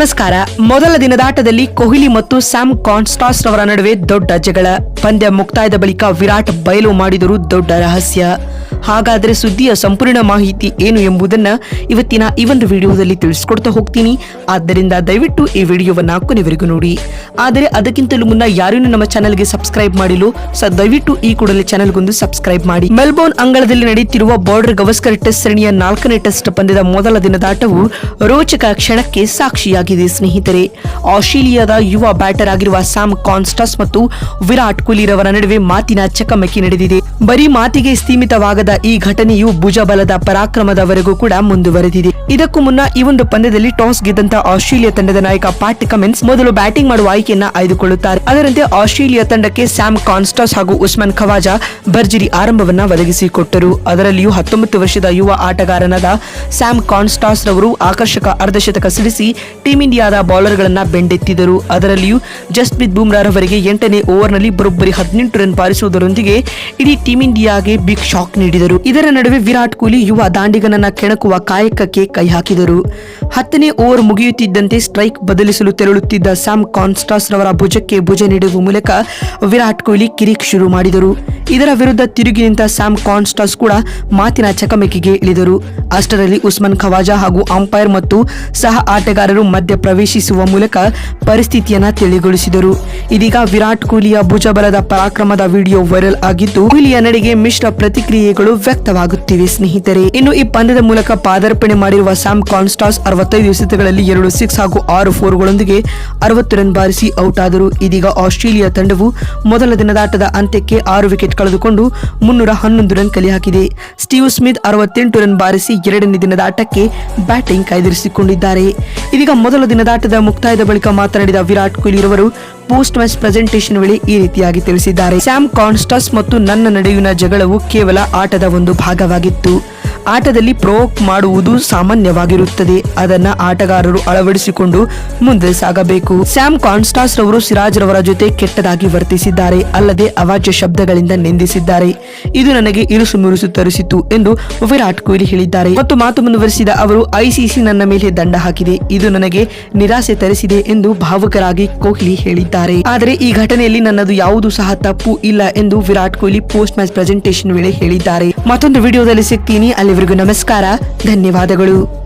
ನಮಸ್ಕಾರ. ಮೊದಲ ದಿನದಾಟದಲ್ಲಿ ಕೊಹ್ಲಿ ಮತ್ತು ಸ್ಯಾಮ್ ಕಾನ್ಸ್ಟಾಸ್ ರವರ ನಡುವೆ ದೊಡ್ಡ ಜಗಳ. ಪಂದ್ಯ ಮುಕ್ತಾಯದ ಬಳಿಕ ವಿರಾಟ್ ಬಯಲು ಮಾಡಿದರು ದೊಡ್ಡ ರಹಸ್ಯ. ಹಾಗಾದ್ರೆ ಸುದ್ದಿಯ ಸಂಪೂರ್ಣ ಮಾಹಿತಿ ಏನು ಎಂಬುದನ್ನ ಇವತ್ತಿನ ಈ ಒಂದು ವಿಡಿಯೋದಲ್ಲಿ ತಿಳಿಸ್ಕೊಡ್ತಾ ಹೋಗ್ತೀನಿ. ಆದ್ದರಿಂದ ದಯವಿಟ್ಟು ಈ ವಿಡಿಯೋವನ್ನ ಕೊನೆವರೆಗೂ ನೋಡಿ. ಆದರೆ ಅದಕ್ಕಿಂತಲೂ ಮುನ್ನ ಯಾರೂ ನಮ್ಮ ಚಾನಲ್ಗೆ ಸಬ್ಸ್ಕ್ರೈಬ್ ಮಾಡಿಲ್ಲ, ಸ ದಯವಿಟ್ಟು ಈ ಕೂಡಲೇ ಚಾನಲ್ಗೊಂದು ಸಬ್ಸ್ಕ್ರೈಬ್ ಮಾಡಿ. ಮೆಲ್ಬೋರ್ನ್ ಅಂಗಳದಲ್ಲಿ ನಡೆಯುತ್ತಿರುವ ಬಾರ್ಡರ್ ಗವಸ್ಕರ್ ಟೆಸ್ಟ್ ಸರಣಿಯ ನಾಲ್ಕನೇ ಟೆಸ್ಟ್ ಪಂದ್ಯದ ಮೊದಲ ದಿನದಾಟವು ರೋಚಕ ಕ್ಷಣಕ್ಕೆ ಸಾಕ್ಷಿಯಾಗಿದೆ ಸ್ನೇಹಿತರೆ. ಆಸ್ಟ್ರೇಲಿಯಾದ ಯುವ ಬ್ಯಾಟರ್ ಆಗಿರುವ ಸ್ಯಾಮ್ ಕಾನ್ಸ್ಟಸ್ ಮತ್ತು ವಿರಾಟ್ ಕೊಹ್ಲಿ ರವರ ನಡುವೆ ಮಾತಿನ ಚಕಮಕಿ ನಡೆದಿದೆ. ಬರೀ ಮಾತಿಗೆ ಸೀಮಿತವಾಗದ ಈ ಘಟನೆಯು ಭುಜಬಲದ ಪರಾಕ್ರಮದವರೆಗೂ ಕೂಡ ಮುಂದುವರೆದಿದೆ. ಇದಕ್ಕೂ ಮುನ್ನ ಈ ಒಂದು ಪಂದ್ಯದಲ್ಲಿ ಟಾಸ್ ಗೆದ್ದಂತ ಆಸ್ಟ್ರೇಲಿಯಾ ತಂಡದ ನಾಯಕ ಪ್ಯಾಟ್ ಕಮೆನ್ಸ್ ಮೊದಲು ಬ್ಯಾಟಿಂಗ್ ಮಾಡುವ ಆಯ್ಕೆಯನ್ನ ಆಯ್ದುಕೊಳ್ಳುತ್ತಾರೆ. ಅದರಂತೆ ಆಸ್ಟ್ರೇಲಿಯಾ ತಂಡಕ್ಕೆ ಸ್ಯಾಮ್ ಕಾನ್ಸ್ಟಾಸ್ ಹಾಗೂ ಉಸ್ಮಾನ್ ಖವಾಜಾ ಭರ್ಜರಿ ಆರಂಭವನ್ನ ಒದಗಿಸಿಕೊಟ್ಟರು. ಅದರಲ್ಲಿಯೂ ಹತ್ತೊಂಬತ್ತು ವರ್ಷದ ಯುವ ಆಟಗಾರನಾದ ಸ್ಯಾಮ್ ಕಾನ್ಸ್ಟಾಸ್ ರವರು ಆಕರ್ಷಕ ಅರ್ಧಶತಕ ಸಿಡಿಸಿ ಟೀಂ ಇಂಡಿಯಾದ ಬೌಲರ್ಗಳನ್ನ ಬೆಂಡೆತ್ತಿದರು. ಅದರಲ್ಲಿಯೂ ಜಸ್ಪ್ರೀತ್ ಬುಮ್ರಾರವರಿಗೆ ಎಂಟನೇ ಓವರ್ನಲ್ಲಿ ಬರೋಬ್ಬರಿ ಹದಿನೆಂಟು ರನ್ ಪಾರಿಸುವುದರೊಂದಿಗೆ ಇಡೀ ಟೀಂ ಇಂಡಿಯಾಗೆ ಬಿಗ್ ಶಾಕ್ ಇದರ ನಡುವೆ ವಿರಾಟ್ ಕೊಹ್ಲಿ ಯುವ ದಾಂಡಿಗನನ್ನ ಕೆಣಕುವ ಕಾಯಕಕ್ಕೆ ಕೈ ಹಾಕಿದರು. ಹತ್ತನೇ ಓವರ್ ಮುಗಿಯುತ್ತಿದ್ದಂತೆ ಸ್ಟ್ರೈಕ್ ಬದಲಿಸಲು ತೆರಳುತ್ತಿದ್ದ ಸ್ಯಾಮ್ ಕಾನ್ಸ್ಟಾಸ್ ರವರ ಭುಜಕ್ಕೆ ಭುಜ ನೀಡುವ ಮೂಲಕ ವಿರಾಟ್ ಕೊಹ್ಲಿ ಕಿರಿಕ್ ಶುರು ಮಾಡಿದರು. ಇದರ ವಿರುದ್ಧ ತಿರುಗಿ ನಿಂತ ಸ್ಯಾಮ್ ಕಾನ್ಸ್ಟಾಸ್ ಕೂಡ ಮಾತಿನ ಚಕಮಕಿಗೆ ಇಳಿದರು. ಅಷ್ಟರಲ್ಲಿ ಉಸ್ಮಾನ್ ಖವಾಜಾ ಹಾಗೂ ಅಂಪೈರ್ ಮತ್ತು ಸಹ ಆಟಗಾರರು ಮಧ್ಯ ಪ್ರವೇಶಿಸುವ ಮೂಲಕ ಪರಿಸ್ಥಿತಿಯನ್ನ ತಿಳಿಗೊಳಿಸಿದರು. ಇದೀಗ ವಿರಾಟ್ ಕೊಹ್ಲಿಯ ಭುಜಬಲದ ಪರಾಕ್ರಮದ ವಿಡಿಯೋ ವೈರಲ್ ಆಗಿದ್ದು, ಕೊಹ್ಲಿಯ ನಡೆಗೆ ಮಿಶ್ರ ಪ್ರತಿಕ್ರಿಯೆಗಳು ವ್ಯಕ್ತವಾಗುತ್ತಿವೆ, ಸ್ನೇಹಿತರೆ. ಇನ್ನು ಈ ಪಂದ್ಯದ ಮೂಲಕ ಪಾದಾರ್ಪಣೆ ಮಾಡಿರುವ ಸ್ಯಾಮ್ ಕಾನ್ಸ್ಟಾಸ್ ಅರವತ್ತೈದು ಎಸೆತಗಳಲ್ಲಿ ಎರಡು ಸಿಕ್ಸ್ ಹಾಗೂ ಆರು ಫೋರ್ಗಳೊಂದಿಗೆ ಅರವತ್ತು ರನ್ ಬಾರಿಸಿ ಔಟ್ ಆದರು ಇದೀಗ ಆಸ್ಟ್ರೇಲಿಯಾ ತಂಡವು ಮೊದಲ ದಿನದಾಟದ ಅಂತ್ಯಕ್ಕೆ ಆರು ವಿಕೆಟ್ ಕಳೆದುಕೊಂಡು ಮುನ್ನೂರ ಹನ್ನೊಂದು ರನ್ ಕಲೆ ಹಾಕಿದೆ ಸ್ಟೀವ್ ಸ್ಮಿತ್ ಅರವತ್ತೆಂಟು ರನ್ ಬಾರಿಸಿ ಎರಡನೇ ದಿನದ ಆಟಕ್ಕೆ ಬ್ಯಾಟಿಂಗ್ ಕಾಯ್ದಿರಿಸಿಕೊಂಡಿದ್ದಾರೆ. ಇದೀಗ ಮೊದಲ ದಿನದಾಟದ ಮುಕ್ತಾಯದ ಬಳಿಕ ಮಾತನಾಡಿದ ವಿರಾಟ್ ಕೊಹ್ಲಿ ರವರು ಪೋಸ್ಟ್ ಮ್ಯಾಚ್ ಪ್ರೆಸೆಂಟೇಷನ್ ವೇಳೆ ಈ ರೀತಿಯಾಗಿ ತಿಳಿಸಿದ್ದಾರೆ. ಸ್ಯಾಮ್ ಕಾನ್ಸ್ಟಾಸ್ ಮತ್ತು ನನ್ನ ನಡುವಿನ ಜಗಳವು ಕೇವಲ ಆಟದ ಒಂದು ಭಾಗವಾಗಿತ್ತು. ಆಟದಲ್ಲಿ ಪ್ರೋಕ್ ಮಾಡುವುದು ಸಾಮಾನ್ಯವಾಗಿರುತ್ತದೆ. ಅದನ್ನ ಆಟಗಾರರು ಅಳವಡಿಸಿಕೊಂಡು ಮುಂದೆ ಸಾಗಬೇಕು. ಸ್ಯಾಮ್ ಕಾನ್ಸ್ಟಾಸ್ ರವರು ಸಿರಾಜ್ ರವರ ಜೊತೆ ಕೆಟ್ಟದಾಗಿ ವರ್ತಿಸಿದ್ದಾರೆ. ಅಲ್ಲದೆ ಅವಾಚ್ಯ ಶಬ್ದಗಳಿಂದ ನಿಂದಿಸಿದ್ದಾರೆ. ಇದು ನನಗೆ ಇರುಸು ಮುರುಸು ತರಿಸಿತು ಎಂದು ವಿರಾಟ್ ಕೊಹ್ಲಿ ಹೇಳಿದ್ದಾರೆ. ಮತ್ತು ಮಾತು ಮುಂದುವರಿಸಿದ ಅವರು ಐಸಿಸಿ ನನ್ನ ಮೇಲೆ ದಂಡ ಹಾಕಿದೆ. ಇದು ನನಗೆ ನಿರಾಸೆ ತರಿಸಿದೆ ಎಂದು ಭಾವುಕರಾಗಿ ಕೊಹ್ಲಿ ಹೇಳಿದ್ದಾರೆ. ಆದರೆ ಈ ಘಟನೆಯಲ್ಲಿ ನನ್ನದು ಯಾವುದು ಸಹ ತಪ್ಪು ಇಲ್ಲ ಎಂದು Virat Kohli post match presentation ವೇಳೆ ಹೇಳಿದ್ದಾರೆ. ಮತ್ತೊಂದು ವಿಡಿಯೋದಲ್ಲಿ ಸಿಗ್ತೀನಿ. ಅಲ್ಲಿವರೆಗೂ ನಮಸ್ಕಾರ. ಧನ್ಯವಾದಗಳು.